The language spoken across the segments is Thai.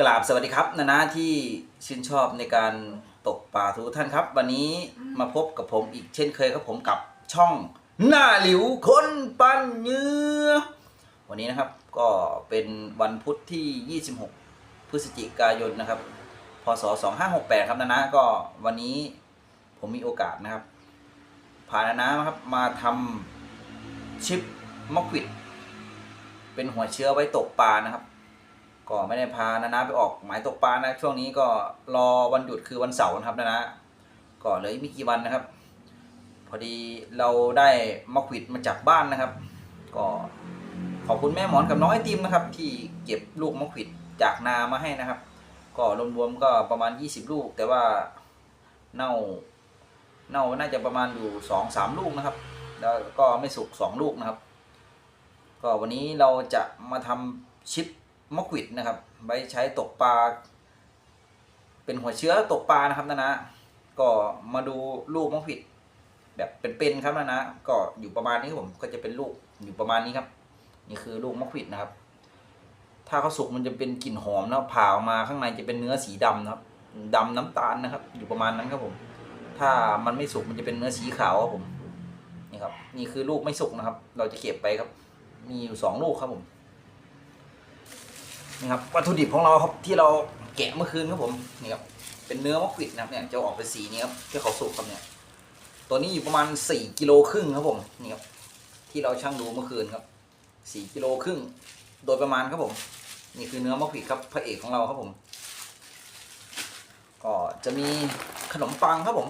กราบสวัสดีครับนานาที่ชื่นชอบในการตกปลาทุกท่านครับ วันนี้มาพบกับผมอีกเช่นเคยครับผมกับช่องหน้าหลิวคนปั้นเนื้อ วันนี้นะครับก็เป็นวันพุธที่ 26 พฤศจิกายนนะครับ พศ 2568 ครับนานาก็วันนี้ผมมีโอกาสนะครับพานานาครับมาทำชิปมะขวิด เป็นหัวเชื้อไว้ตกปลานะครับ ก็ไม่ได้พานานาไปออกหมายตกปลานะช่วงนี้ก็รอวันหยุดคือวันเสาร์นะครับนานาก็เหลยไม่กี่วันนะครับ พอดีเราได้มะขวิดมาจากบ้านนะครับ ก็ขอบคุณแม่หมอนกับน้องไอติมนะครับ ที่เก็บลูกมะขวิดจากนามาให้นะครับ ก็รวมๆก็ประมาณ 20 ลูก แต่ว่าเน่าเน่าน่าจะประมาณอยู่สองสามลูกนะครับ แล้วก็ไม่สุกสองลูกนะครับ ก็วันนี้เราจะมาทำชิป มะขวิดนะครับ ไว้ใช้ตกปลา เป็นหัวเชื้อตกปลานะครับนะนะก็มาดูลูกมะขวิด แบบเป็นๆครับนะนะก็อยู่ประมาณนี้ผมก็จะเป็นลูกอยู่ประมาณนี้ครับ นี่คือลูกมะขวิดนะครับ ถ้าเขาสุกมันจะเป็นกลิ่นหอมนะผ่าออกมาข้างในจะเป็นเนื้อสีดำนะครับดำน้ำตาลนะครับ อยู่ประมาณนั้นครับผม ถ้ามันไม่สุกมันจะเป็นเนื้อสีขาวครับผมนี่ครับ นี่คือลูกไม่สุกนะครับ เราจะเก็บไปครับ มีอยู่สองลูกครับผม นี่ครับวัตถุดิบของเราครับที่เราแกะเมื่อคืนครับผมนี่ครับเป็นเนื้อมะขวิดนะครับเนี่ยจะออกเป็นสีนี้ครับที่เขาสุกครับเนี่ยตัวนี้อยู่ประมาณสี่กิโลครึ่งครับผมนี่ครับที่เราช่างดูเมื่อคืนครับสี่กิโลครึ่งโดยประมาณครับผม นี่คือเนื้อมะขวิดครับพระเอกของเราครับผม ก็จะมีขนมปังครับผม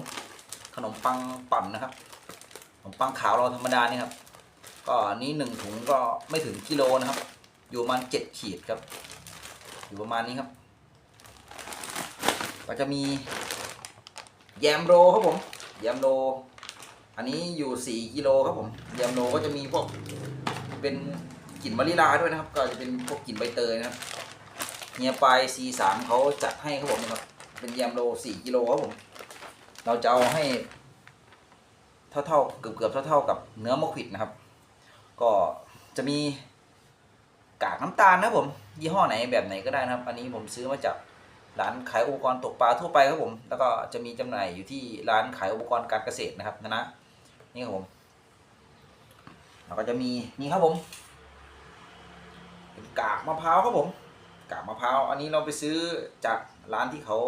ขนมปังปั่นนะครับขนมปังขาวเราธรรมดานี่ครับก็อันนี้หนึ่งถุงก็ไม่ถึงกิโลนะครับ อยู่ประมาณเจ็ดขีดครับ อยู่ประมาณนี้ครับ ก็จะมีแยมโรครับผมแยมโรอันนี้อยู่สี่กิโลครับผมแยมโรก็จะมีพวกเป็นกลิ่นวานิลาด้วยนะครับ ก็จะเป็นพวกกลิ่นใบเตยนะครับเฮียปายซีสามเขาจัดให้ครับผมนะครับเป็นแยมโรสี่กิโลครับผมเราจะเอาให้เท่าๆเกือบเกือบเท่าเท่าๆกับเนื้อมะขวิดนะครับ ก็จะมี กากน้ำตาลนะผม ยี่ห้อไหนแบบไหนก็ได้นะครับ อันนี้ผมซื้อมาจากร้านขายอุปกรณ์ตกปลาทั่วไปครับผม แล้วก็จะมีจำหน่ายอยู่ที่ร้านขายอุปกรณ์การเกษตรนะครับนะนะนี่ครับผมแล้วก็จะมีนี่ครับผมเป็นกากมะพร้าวครับผม กากมะพร้าวอันนี้เราไปซื้อจากร้านที่เขา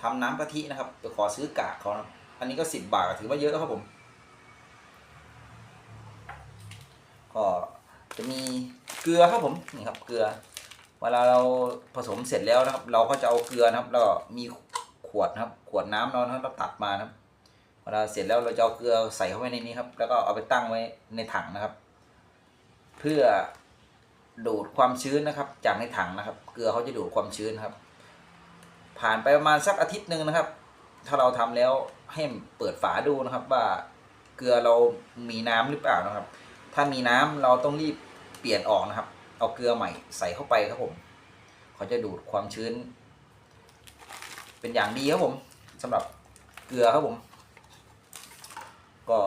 ทำน้ำกะทินะครับไปขอซื้อกากเขานะอันนี้ก็สิบบาทถือว่าเยอะครับผม ก็ จะมีเกลือครับผมนี่ครับเกลือ เวลาเราผสมเสร็จแล้วนะครับ เราก็จะเอาเกลือนะครับแล้วมีขวดนะครับ ขวดน้ำเรานะครับเราตัดมานะครับเวลาเสร็จแล้วเราจะเอาเกลือใส่เข้าไปในนี้ครับ แล้วก็เอาไปตั้งไว้ในถังนะครับ เพื่อดูดความชื้นนะครับ จากในถังนะครับ เกลือเขาจะดูดความชื้นครับ ผ่านไปประมาณสักอาทิตย์หนึ่งนะครับ ถ้าเราทำแล้วให้เปิดฝาดูนะครับ ว่าเกลือเรามีน้ำหรือเปล่านะครับ ถ้ามีน้ำเราต้องรีบเปลี่ยนออกนะครับ เอาเกลือใหม่ใส่เข้าไปครับผมเขาจะดูดความชื้น เป็นอย่างดีครับผมสำหรับเกลือครับผม ก็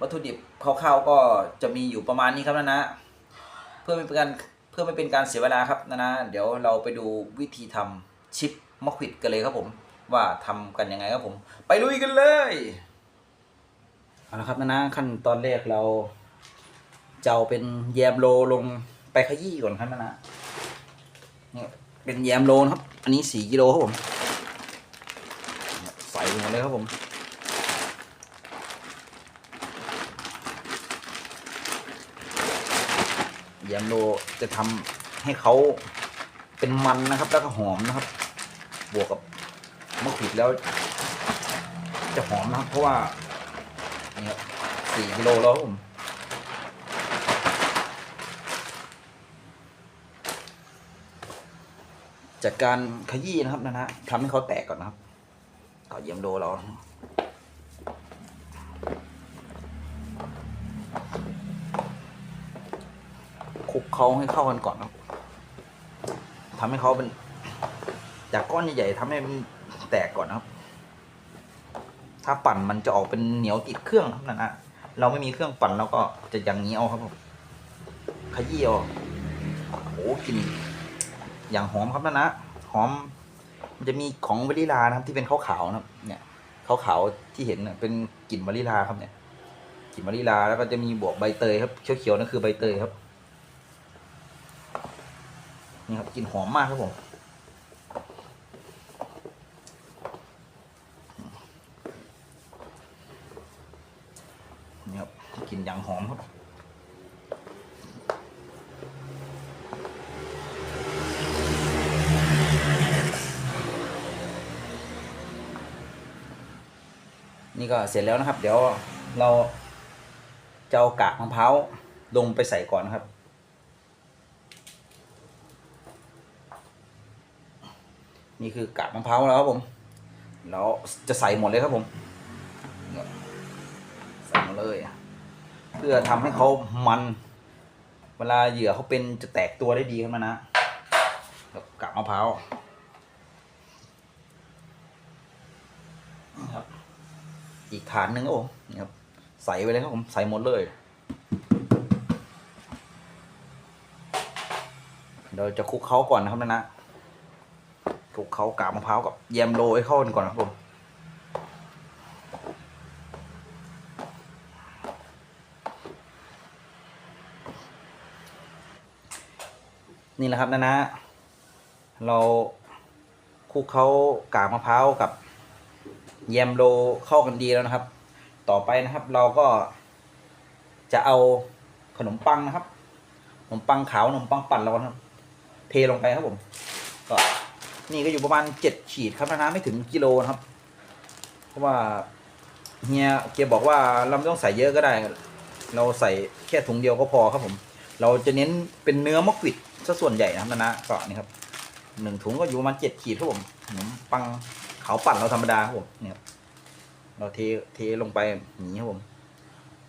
วัตถุดิบคร่าวๆก็จะมีอยู่ประมาณนี้ครับนะนะเพื่อไม่เป็นการเพื่อไม่เป็นการเสียเวลาครับนะนะเดี๋ยวเราไปดูวิธีทำชิปมะขวิดกันเลยครับผม ว่าทำกันยังไงครับผม ไปลุยกันเลย เอาละครับนะนะขั้นตอนแรกเราจะเอาเป็นแยมโลลงไปขยี้ก่อนครับนะนะนี่เป็นแยมโลนะครับ อันนี้สี่กิโลครับผมใส่ลงมาเลยครับผมแยมโลจะทำให้เขาเป็นมันนะครับ แล้วก็หอมนะครับ บวกกับมะขวิดแล้ว จะหอมนะครับ เพราะว่า นี่ครับสี่กิโลแล้วครับผมจากการขยี้นะครับนะฮะทำให้เขาแตกก่อนนะครับก็เยี่ยมโลเราคลุกเขาให้เข้ากันก่อนครับทำให้เขาเป็น จากก้อนใหญ่ๆทำให้มันแตกก่อนนะครับ ถ้าปั่นมันจะออกเป็นเหนียวติดเครื่องครับนั่นนะเราไม่มีเครื่องปั่นเราก็จะอย่างนี้เอาครับผมขยี้เอาโอ้กลินอย่างหอมครับนะนะหอม มันจะมีของวานิลานะครับ ที่เป็นขาวๆนะครับ เนี่ยขาวๆที่เห็นเน่ยเป็นกลิ่นวานิลาครับเนี่ยกลิ่นวานิลาแล้วก็จะมีบวกใบเตยครับเขียวๆนั่นคือใบเตยครับนี่ครับกลิ่นหอมมากครับผม นี่ครับ กลิ่นอย่างหอมครับนี่ก็เสร็จแล้วนะครับ เดี๋ยวเราจะเอากากมะพร้าวลงไปใส่ก่อนนะครับ นี่คือกากมะพร้าวแล้วครับผมเราจะใส่หมดเลยครับผมใส่หมดเลยเพื่อทำให้เขามัน เวลาเหยื่อเขาเป็นจะแตกตัวได้ดีขึ้นมานะกับกากมะพร้าวนะครับ อีกฐานหนึ่งครับผมนะครับ ใส่ไปเลยครับผมใส่หมดเลย เราจะคลุกเขาก่อนนะครับนะนะคลุกเขากากมะพร้าวกับแยมโรให้เข้ากันก่อนนะครับผม นี่แหละครับนะนะ เราคลุกเขากากมะพร้าวกับแยมโลเข้ากันดีแล้วนะครับ ต่อไปนะครับ เราก็จะเอาขนมปังนะครับ ขนมปังขาวขนมปังปั่นเราครับ เทลงไปครับผม ก็นี่ก็อยู่ประมาณเจ็ดขีดครับนะนะไม่ถึงกิโลนะครับ เพราะว่าเฮียเกียบอกว่าเราไม่ต้องใส่เยอะก็ได้ เราใส่แค่ถุงเดียวก็พอครับผม เราจะเน้นเป็นเนื้อมะกวิด ซะส่วนใหญ่นะครับนะนะก็นี่ครับหนึ่งถุงก็อยู่ประมาณเจ็ดขีดครับผมขนมปังเขาปั่นเราธรรมดาครับผมเนี่ยครับเราเทเทลงไปอย่างนี้ครับผม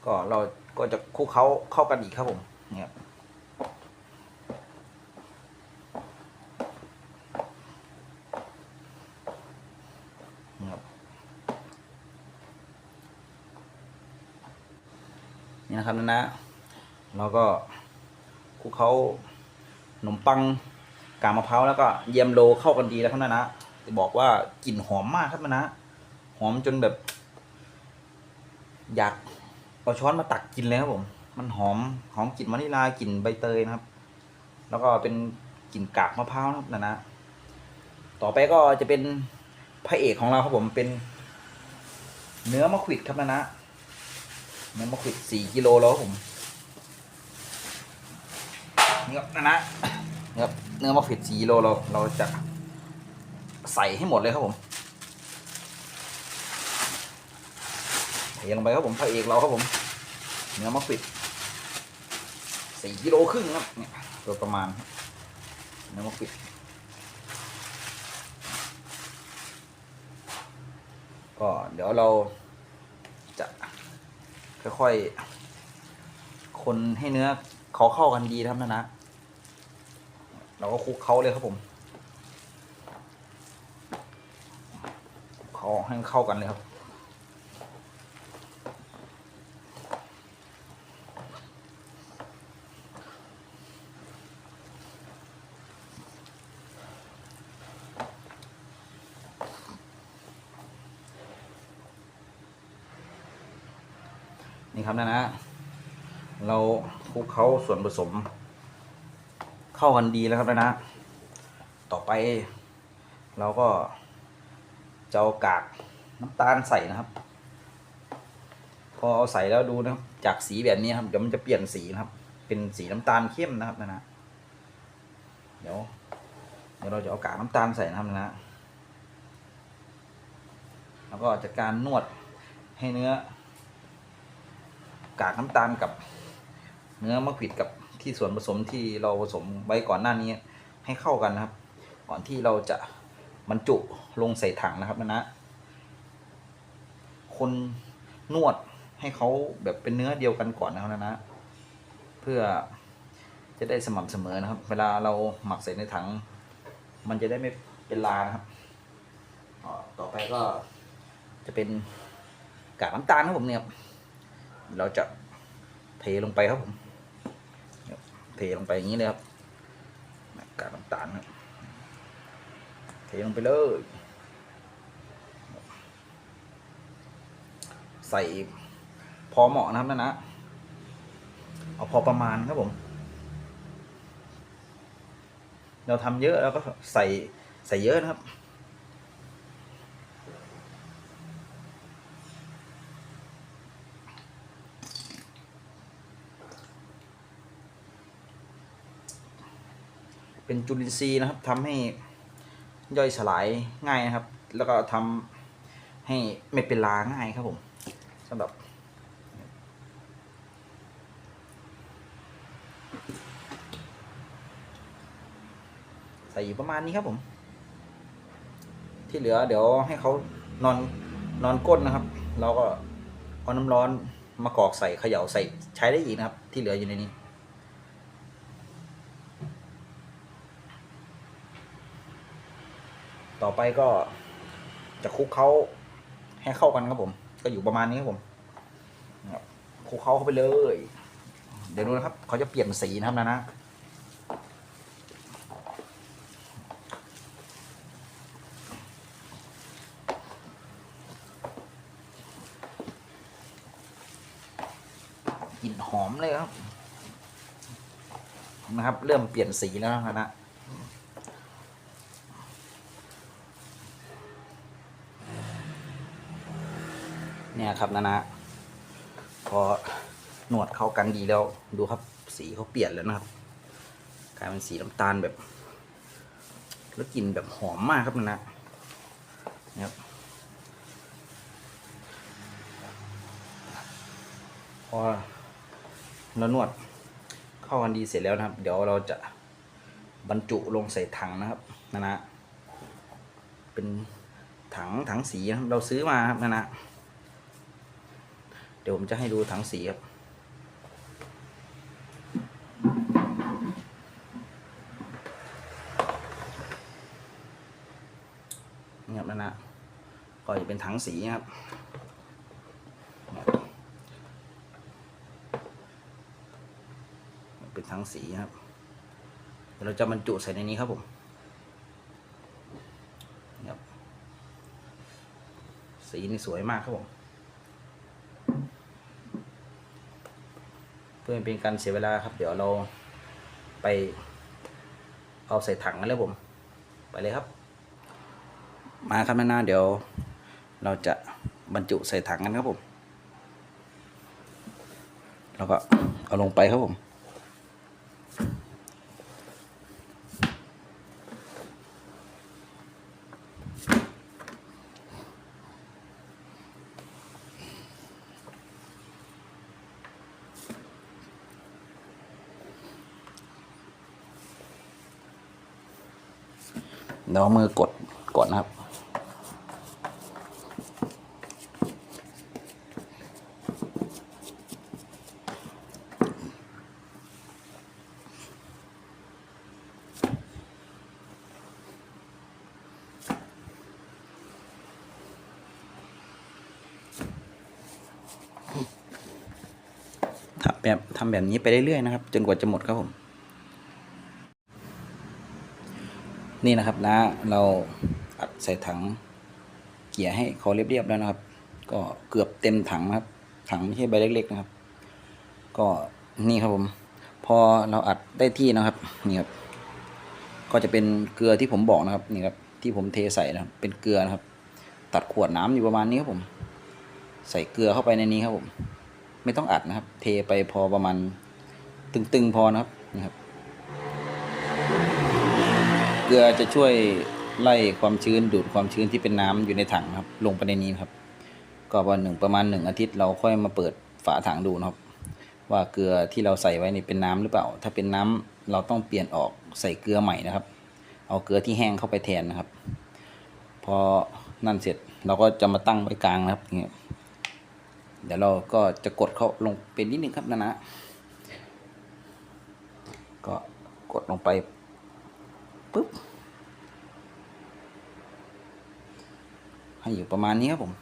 ก็เราก็จะคลุกเขาเข้ากันอีกครับผมเนี่ยครับนี่นี่นะครับนะนะเราก็คลุกเขา ขนมปังกากมะพร้าวแล้วก็เยมโลเข้ากันดีแล้วครับนะนะจะบอกว่ากลิ่นหอมมากครับนะนะหอมจนแบบ อยากเอาช้อนมาตักกินเลยครับผม มันหอมหอมกลิ่นวานิลากลิ่นใบเตยนะครับ แล้วก็เป็นกลิ่นกากมะพร้าวนะครับนะนะต่อไปก็จะเป็นพระเอกของเราครับผมเป็น เนื้อมะขวิดครับนะนะเนื้อมะขวิดสี่กิโลแล้วครับผม นี่ครับนะนะนี่ครับเนื้อมะขวิดสี่กิโลเราเราจะใส่ให้หมดเลยครับผมเทลงไปครับผมพระเอกเราครับผม เนื้อมะขวิดสี่กิโลครึ่งครับเนี่ยโดยประมาณเนื้อมะขวิดก็เดี๋ยวเราจะค่อยๆ คนให้เนื้อเขาเข้ากันดีครับนะนะ เราก็คลุกเขาเลยครับผมเขาให้เข้ากันเลยครับนี่ครับนะนะ เราคลุกเขาส่วนผสม เข้ากันดีแล้วครับนะนะ ต่อไป เราก็จะเอากากน้ำตาลใส่นะครับ พอเอาใส่แล้วดูนะครับ จากสีแบบนี้ครับเดี๋ยวมันจะเปลี่ยนสีนะครับ เป็นสีน้ำตาลเข้มนะครับนะนะเดี๋ยวเดี๋ยวเราจะเอากากน้ำตาลใส่นะครับนะนะแล้วก็จัดการนวดให้เนื้อ กากน้ำตาลกับเนื้อมะขวิดกับ ที่ส่วนผสมที่เราผสมไว้ก่อนหน้านี้ให้เข้ากันนะครับ ก่อนที่เราจะบรรจุลงใส่ถังนะครับนะนะคนนวดให้เขาแบบเป็นเนื้อเดียวกันก่อนนะครับนะนะเพื่อจะได้สม่ำเสมอนะครับ เวลาเราหมักใส่ในถัง มันจะได้ไม่เป็นลานะครับต่อไปก็จะเป็นกากน้ำตาลครับผมเนี่ย เราจะเทลงไปครับผม เทลงไปอย่างนี้เลยครับกากน้ำตาลครับเทลงไปเลย ใส่พอเหมาะนะครับนะนะ เอาพอประมาณครับผม เราทำเยอะแล้วก็ใส่ใส่เยอะนะครับ เป็นจุลินทรีย์นะครับทำให้ย่อยสลายง่ายนะครับ แล้วก็ทำให้ไม่เป็นลาง่ายครับผมสำหรับใส่อยู่ประมาณนี้ครับผม ที่เหลือเดี๋ยวให้เขานอนนอนก้นนะครับ เราก็เอาน้ำร้อนมากรอกใส่เขย่าใส่ใช้ได้อีกนะครับ ที่เหลืออยู่ในนี้ ต่อไปก็จะคุกเขาให้เข้ากันครับผม ก็อยู่ประมาณนี้ครับผมคุกเขาเข้าไปเลย เดี๋ยวดูนะครับ เขาจะเปลี่ยนสีนะครับนะนะกลิ่นหอมเลยครับนะครับ เริ่มเปลี่ยนสีแล้วนะครับนะ เนี่ยครับนะนะพอหนวดเข้ากันดีแล้วดูครับสีเขาเปลี่ยนแล้วนะครับกลายเป็นสีน้ำตาลแบบ แล้วกลิ่นแบบหอมมากครับนะนะนะครับพอเรานวดเข้ากันดีเสร็จแล้วนะครับ เดี๋ยวเราจะบรรจุลงใส่ถังนะครับนะนะเป็นถังถังสีนะครับเราซื้อมาครับนะนะ เดี๋ยวผมจะให้ดูถังสีครับเนี่ครับนั่นนะก็จะเป็นถังสีครับเป็นถังสีครับเดี๋ยวเราจะบรรจุใส่ในนี้ครับผมนี่ครับสีนี่สวยมากครับผม พื่อไม่เป็นการเสียเวลาครับ เดี๋ยวเราไป เอาใส่ถังกันเลยผม ไปเลยครับ มาครับหน้าเดี๋ยว เราจะบรรจุใส่ถังกันครับผม แล้วก็เอาลงไปครับผม เดี๋ยวมือกดก่อนนะครับ ทำแบบทำแบบนี้ไปเรื่อยๆนะครับ จนกว่าจะหมดครับผม นี่นะครับนะเราอัดใส่ถังเกี่ยให้เขาเรียบๆแล้วนะครับ ก็เกือบเต็มถังนะครับ ถังไม่ใช่ใบเล็กๆนะครับ ก็นี่ครับผม พอเราอัดได้ที่นะครับนี่ครับก็จะเป็นเกลือที่ผมบอกนะครับนี่ครับที่ผมเทใส่นะครับ เป็นเกลือนะครับ ตัดขวดน้ำอยู่ประมาณนี้ครับผม ใส่เกลือเข้าไปในนี้ครับผม ไม่ต้องอัดนะครับ เทไปพอประมาณตึงๆพอนะครับนี่ครับ เกลือจะช่วยไล่ความชื้นดูดความชื้นที่เป็นน้ำอยู่ในถังครับ ลงไปในนี้ครับ ก็วันหนึ่งประมาณหนึ่งอาทิตย์เราค่อยมาเปิดฝาถังดูนะครับ ว่าเกลือที่เราใส่ไว้นี่เป็นน้ำหรือเปล่า ถ้าเป็นน้ำเราต้องเปลี่ยนออกใส่เกลือใหม่นะครับ เอาเกลือที่แห้งเข้าไปแทนนะครับ พอนั่นเสร็จเราก็จะมาตั้งไว้กลางนะครับอย่างเงี้ยเดี๋ยวเราก็จะกดเข้าลงเป็นนิดนึงครับนะนะก็กดลงไป ปุ๊บ ให้อยู่ประมาณนี้ครับผม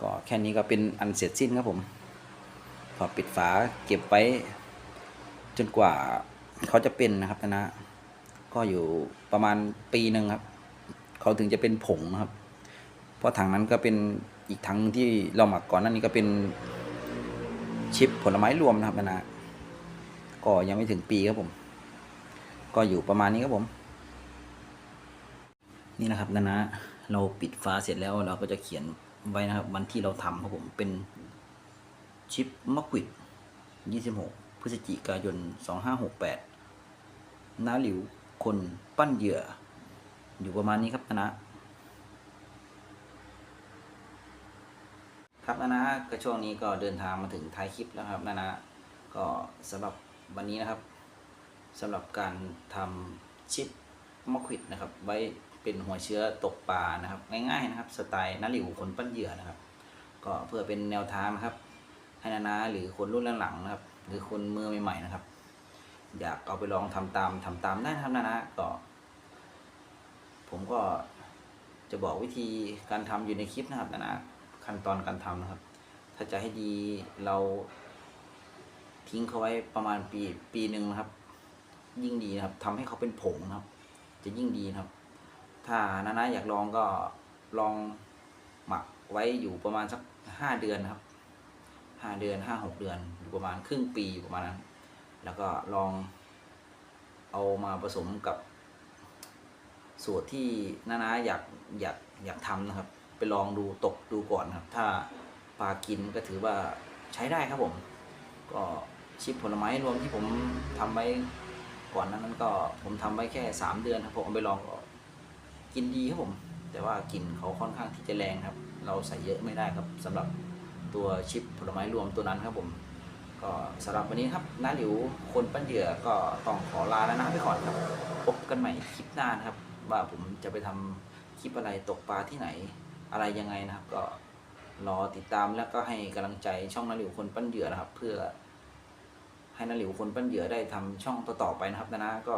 ก็แค่นี้ก็เป็นอันเสร็จสิ้นครับผมพอปิดฝาเก็บไว้ จนกว่าเขาจะเป็นนะครับนะ ก็อยู่ประมาณปีหนึ่งครับ เขาถึงจะเป็นผงนะครับ เพราะถังนั้นก็เป็นอีกถังที่เราหมักก่อนนั่นนี้ก็เป็นชิปผลไม้รวมนะครับนะ ก็ยังไม่ถึงปีครับผม ก็อยู่ประมาณนี้ครับผม นี่นะครับนะนะเราปิดฝาเสร็จแล้วเราก็จะเขียนไว้นะครับ วันที่เราทำครับผมเป็นชิปมะกวิด26 พฤศจิกายน 2568น้าหลิวคนปั้นเหยื่อ อยู่ประมาณนี้ครับนะนะครับนะนะก็ช่วงนี้ก็เดินทางมาถึงท้ายคลิปแล้วครับนะนะก็สำหรับวันนี้นะครับ สำหรับการทำชิปมะขวิดนะครับ ไว้เป็นหัวเชื้อตกปลานะครับ ง่ายๆนะครับ สไตล์น้าหลิวคนปั้นเหยื่อนะครับ ก็เพื่อเป็นแนวทางนะครับ ให้นานาหรือคนรุ่นหลังๆนะครับ หรือคนมือใหม่ๆนะครับ อยากเอาไปลองทำตามทำตามได้นะครับนานาก็ ผมก็จะบอกวิธีการทำอยู่ในคลิปนะครับนานาขั้นตอนการทำนะครับ ถ้าจะให้ดีเราทิ้งเขาไว้ประมาณปีปีหนึ่งนะครับ ยิ่งดีนะครับทำให้เขาเป็นผงนะครับ จะยิ่งดีนะครับ ถ้านานาอยากลองก็ลองหมักไว้อยู่ประมาณสักห้าเดือนครับห้าเดือนห้าหกเดือนอยู่ประมาณครึ่งปีอยู่ประมาณนั้น แล้วก็ลองเอามาผสมกับสูตรที่นานาอยากอยากอยากทำนะครับ ไปลองดูตกดูก่อนครับ ถ้าปลากินก็ถือว่าใช้ได้ครับผม ก็ชิปผลไม้รวมที่ผมทำไว้ ก่อนหนานั้นก็ผมทำไว้แค่สามเดือนครับผมเอาไปลองก็กินดีครับผม แต่ว่ากลิ่นเขาค่อนข้างที่จะแรงครับ เราใส่เยอะไม่ได้ครับสำหรับตัวชิปผลไม้รวมตัวนั้นครับผม ก็สำหรับวันนี้ครับน้าหลิวคนปั้นเหยื่อก็ต้องขอลาแล้วนะไปก่อนครับพบกันใหม่คลิปหน้านะครับ ว่าผมจะไปทำคลิปอะไรตกปลาที่ไหนอะไรยังไงนะครับ ก็รอติดตามแล้วก็ให้กำลังใจช่องน้าหลิวคนปั้นเหยื่อนะครับ เพื่อ ให้นาหลิวคนปั้นเหยื่อได้ทำช่องต่อๆไปนะครับนะนะก็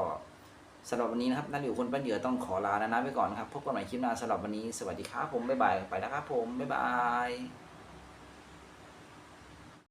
สำหรับวันนี้นะครับนาหลิวคนปั้นเหยื่อต้องขอลานะนะไปก่อนครับพบกันใหม่คลิปหน้าสำหรับวันนี้สวัสดีครับผมบ๊ายบายไปแล้วครับผมบ๊ายบาย